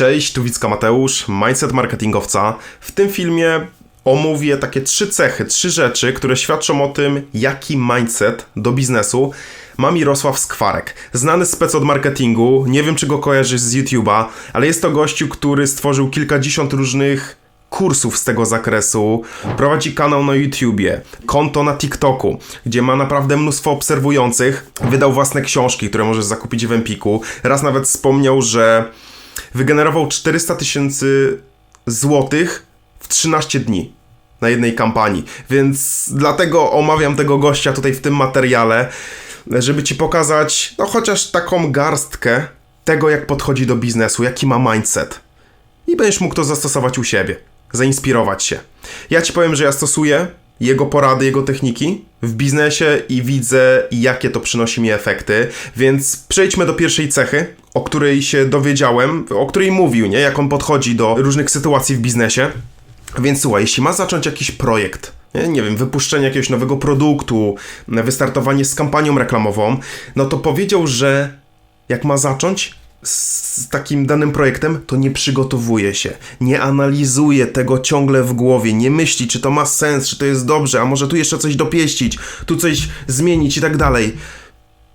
Cześć, tu Wicka Mateusz, mindset marketingowca. W tym filmie omówię takie trzy cechy, trzy rzeczy, które świadczą o tym, jaki mindset do biznesu ma Mirosław Skwarek. Znany spec od marketingu, nie wiem czy go kojarzysz z YouTube'a, ale jest to gościu, który stworzył kilkadziesiąt różnych kursów z tego zakresu, prowadzi kanał na YouTubie, konto na TikToku, gdzie ma naprawdę mnóstwo obserwujących, wydał własne książki, które możesz zakupić w Empiku. Raz nawet wspomniał, że wygenerował 400 tysięcy złotych w 13 dni na jednej kampanii, więc dlatego omawiam tego gościa tutaj w tym materiale, żeby ci pokazać, no chociaż taką garstkę tego, jak podchodzi do biznesu, jaki ma mindset. I będziesz mógł to zastosować u siebie, zainspirować się. Ja ci powiem, że ja stosuję jego porady, jego techniki w biznesie i widzę, jakie to przynosi mi efekty. Więc przejdźmy do pierwszej cechy, o której się dowiedziałem, o której mówił, nie? Jak on podchodzi do różnych sytuacji w biznesie. Więc słuchaj, jeśli ma zacząć jakiś projekt, nie, nie wiem, wypuszczenie jakiegoś nowego produktu, wystartowanie z kampanią reklamową, no to powiedział, że jak ma zacząć, z takim danym projektem, to nie przygotowuje się, nie analizuje tego ciągle w głowie, nie myśli, czy to ma sens, czy to jest dobrze, a może tu jeszcze coś dopieścić, tu coś zmienić i tak dalej.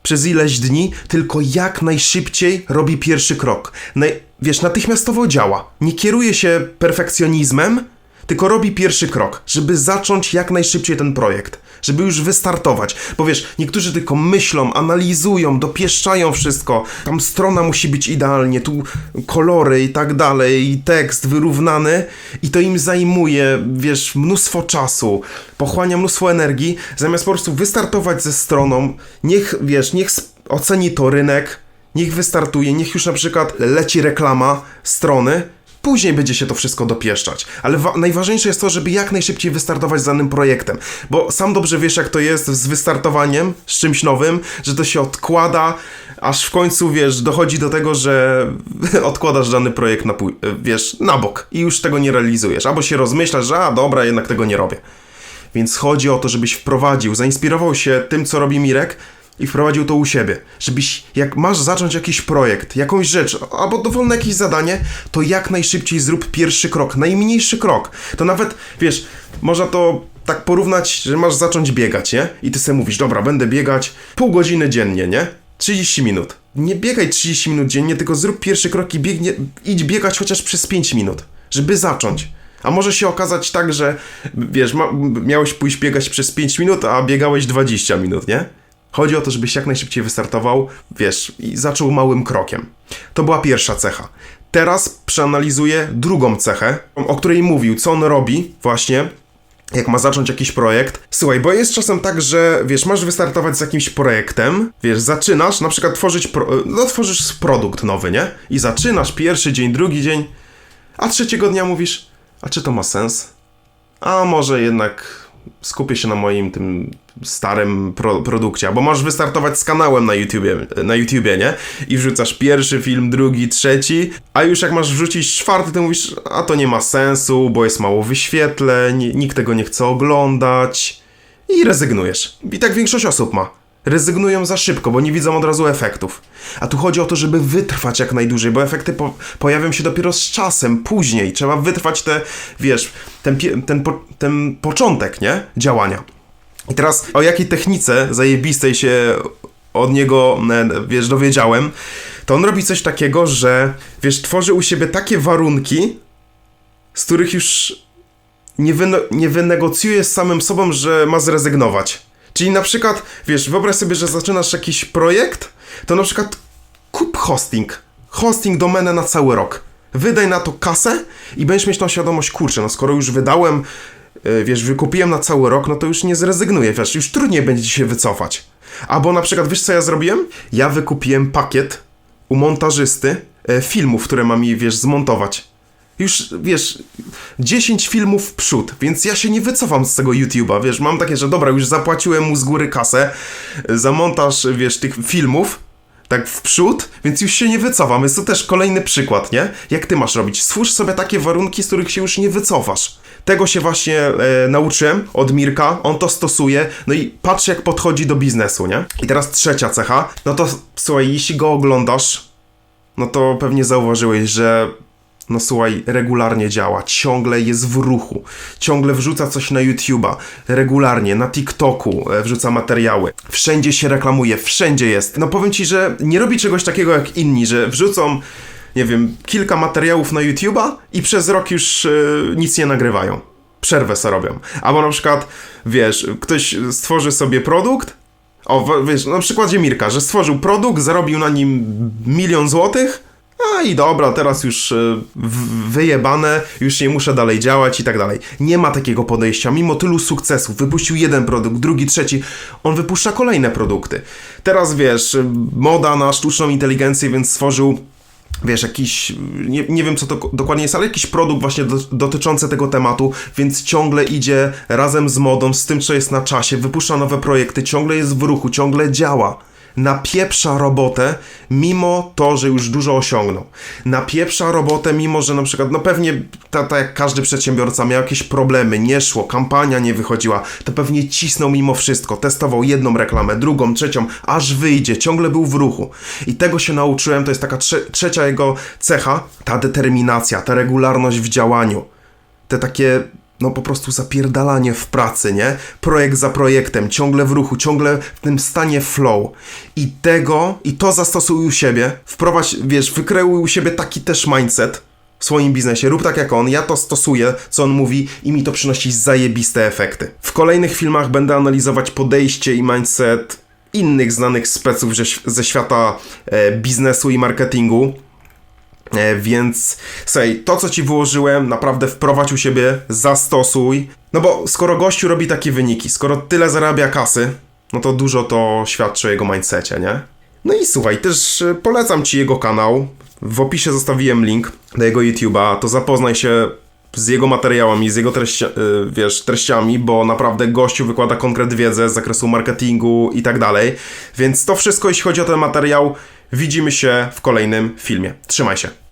Przez ileś dni, tylko jak najszybciej robi pierwszy krok. Naj, wiesz, natychmiastowo działa. Nie kieruje się perfekcjonizmem, tylko robi pierwszy krok, żeby zacząć jak najszybciej ten projekt, żeby już wystartować. Bo wiesz, niektórzy tylko myślą, analizują, dopieszczają wszystko. Tam strona musi być idealnie, tu kolory i tak dalej, i tekst wyrównany, i to im zajmuje, wiesz, mnóstwo czasu, pochłania mnóstwo energii, zamiast po prostu wystartować ze stroną. Niech, wiesz, niech oceni to rynek, niech wystartuje, niech już na przykład leci reklama strony Później będzie się to wszystko dopieszczać. Ale najważniejsze jest to, żeby jak najszybciej wystartować z danym projektem. Bo sam dobrze wiesz, jak to jest z wystartowaniem, z czymś nowym, że to się odkłada, aż w końcu, wiesz, dochodzi do tego, że odkładasz dany projekt na, wiesz, na bok i już tego nie realizujesz. Albo się rozmyślasz, że a dobra, jednak tego nie robię. Więc chodzi o to, żebyś wprowadził, zainspirował się tym, co robi Mirek, i wprowadził to u siebie. Żebyś, jak masz zacząć jakiś projekt, jakąś rzecz, albo dowolne jakieś zadanie, to jak najszybciej zrób pierwszy krok, najmniejszy krok. To nawet, wiesz, można to tak porównać, że masz zacząć biegać, nie? I ty sobie mówisz, dobra, będę biegać pół godziny dziennie, nie? 30 minut. Nie biegaj 30 minut dziennie, tylko zrób pierwszy krok i biegnie, idź biegać chociaż przez 5 minut, żeby zacząć. A może się okazać tak, że wiesz, ma, miałeś pójść biegać przez 5 minut, a biegałeś 20 minut, nie? Chodzi o to, żebyś jak najszybciej wystartował, wiesz, i zaczął małym krokiem. To była pierwsza cecha. Teraz przeanalizuję drugą cechę, o której mówił, co on robi właśnie, jak ma zacząć jakiś projekt. Słuchaj, bo jest czasem tak, że wiesz, masz wystartować z jakimś projektem, wiesz, zaczynasz, na przykład tworzyć, pro, no tworzysz produkt nowy, nie? I zaczynasz pierwszy dzień, drugi dzień, a trzeciego dnia mówisz, a czy to ma sens? A może jednak skupię się na moim tym starym pro produkcie, bo możesz wystartować z kanałem na YouTubie, na YouTubie, nie? I wrzucasz pierwszy film, drugi, trzeci, a już jak masz wrzucić czwarty, to mówisz, a to nie ma sensu, bo jest mało wyświetleń, nikt tego nie chce oglądać i rezygnujesz. I tak większość osób ma rezygnują za szybko, bo nie widzą od razu efektów. A tu chodzi o to, żeby wytrwać jak najdłużej, bo efekty po pojawią się dopiero z czasem, później. Trzeba wytrwać te, wiesz, ten, ten, po ten początek, nie? Działania. I teraz o jakiej technice zajebistej się od niego, e, wiesz, dowiedziałem, to on robi coś takiego, że, wiesz, tworzy u siebie takie warunki, z których już nie, nie wynegocjuje z samym sobą, że ma zrezygnować. Czyli na przykład, wiesz, wyobraź sobie, że zaczynasz jakiś projekt, to na przykład kup hosting. Hosting domenę na cały rok. Wydaj na to kasę i będziesz mieć tą świadomość, kurczę, no skoro już wydałem, e, wiesz, wykupiłem na cały rok, no to już nie zrezygnuję, wiesz, już trudniej będzie się wycofać. Albo na przykład, wiesz co ja zrobiłem? Ja wykupiłem pakiet u montażysty e, filmów, które mam mi, wiesz, zmontować. Już, wiesz, 10 filmów w przód, więc ja się nie wycofam z tego YouTube'a, wiesz, mam takie, że dobra, już zapłaciłem mu z góry kasę za montaż, wiesz, tych filmów, tak w przód, więc już się nie wycofam. Jest to też kolejny przykład, nie? Jak ty masz robić? Stwórz sobie takie warunki, z których się już nie wycofasz. Tego się właśnie e, nauczyłem od Mirka, on to stosuje, no i patrz jak podchodzi do biznesu, nie? I teraz trzecia cecha, no to słuchaj, jeśli go oglądasz, no to pewnie zauważyłeś, że no słuchaj, regularnie działa, ciągle jest w ruchu, ciągle wrzuca coś na YouTube'a, regularnie, na TikToku e, wrzuca materiały, wszędzie się reklamuje, wszędzie jest. No powiem ci, że nie robi czegoś takiego jak inni, że wrzucą, nie wiem, kilka materiałów na YouTube'a i przez rok już e, nic nie nagrywają. Przerwę sobie robią. Albo na przykład, wiesz, ktoś stworzy sobie produkt, o, wiesz, na przykładzie Mirka, że stworzył produkt, zarobił na nim milion złotych, a i dobra, teraz już e, wyjebane, już nie muszę dalej działać i tak dalej. Nie ma takiego podejścia, mimo tylu sukcesów. Wypuścił jeden produkt, drugi, trzeci, on wypuszcza kolejne produkty. Teraz wiesz, moda na sztuczną inteligencję, więc stworzył wiesz, jakiś, nie, nie wiem co to dokładnie jest, ale jakiś produkt właśnie do, dotyczący tego tematu, więc ciągle idzie razem z modą, z tym, co jest na czasie, wypuszcza nowe projekty, ciągle jest w ruchu, ciągle działa. Napieprza robotę, mimo to, że już dużo osiągnął. Napieprza robotę, mimo że na przykład, no pewnie, tak ta, jak każdy przedsiębiorca, miał jakieś problemy, nie szło, kampania nie wychodziła, to pewnie cisnął mimo wszystko, testował jedną reklamę, drugą, trzecią, aż wyjdzie, ciągle był w ruchu. I tego się nauczyłem, to jest taka trze trzecia jego cecha, ta determinacja, ta regularność w działaniu te takie, no po prostu zapierdalanie w pracy, nie? Projekt za projektem, ciągle w ruchu, ciągle w tym stanie flow. I tego, i to zastosuj u siebie, wprowadź, wiesz, wykreuj u siebie taki też mindset w swoim biznesie. Rób tak jak on, ja to stosuję, co on mówi i mi to przynosi zajebiste efekty. W kolejnych filmach będę analizować podejście i mindset innych znanych speców ze, świata e, biznesu i marketingu. E, Więc słuchaj, to co ci wyłożyłem, naprawdę wprowadź u siebie, zastosuj. No bo skoro gościu robi takie wyniki, skoro tyle zarabia kasy, no to dużo to świadczy o jego mindsetie, nie? No i słuchaj, też e, polecam ci jego kanał. W opisie zostawiłem link do jego YouTube'a, to zapoznaj się z jego materiałami, z jego treści, y, wiesz, treściami, bo naprawdę gościu wykłada konkret wiedzę z zakresu marketingu i tak dalej. Więc to wszystko, jeśli chodzi o ten materiał. Widzimy się w kolejnym filmie. Trzymaj się.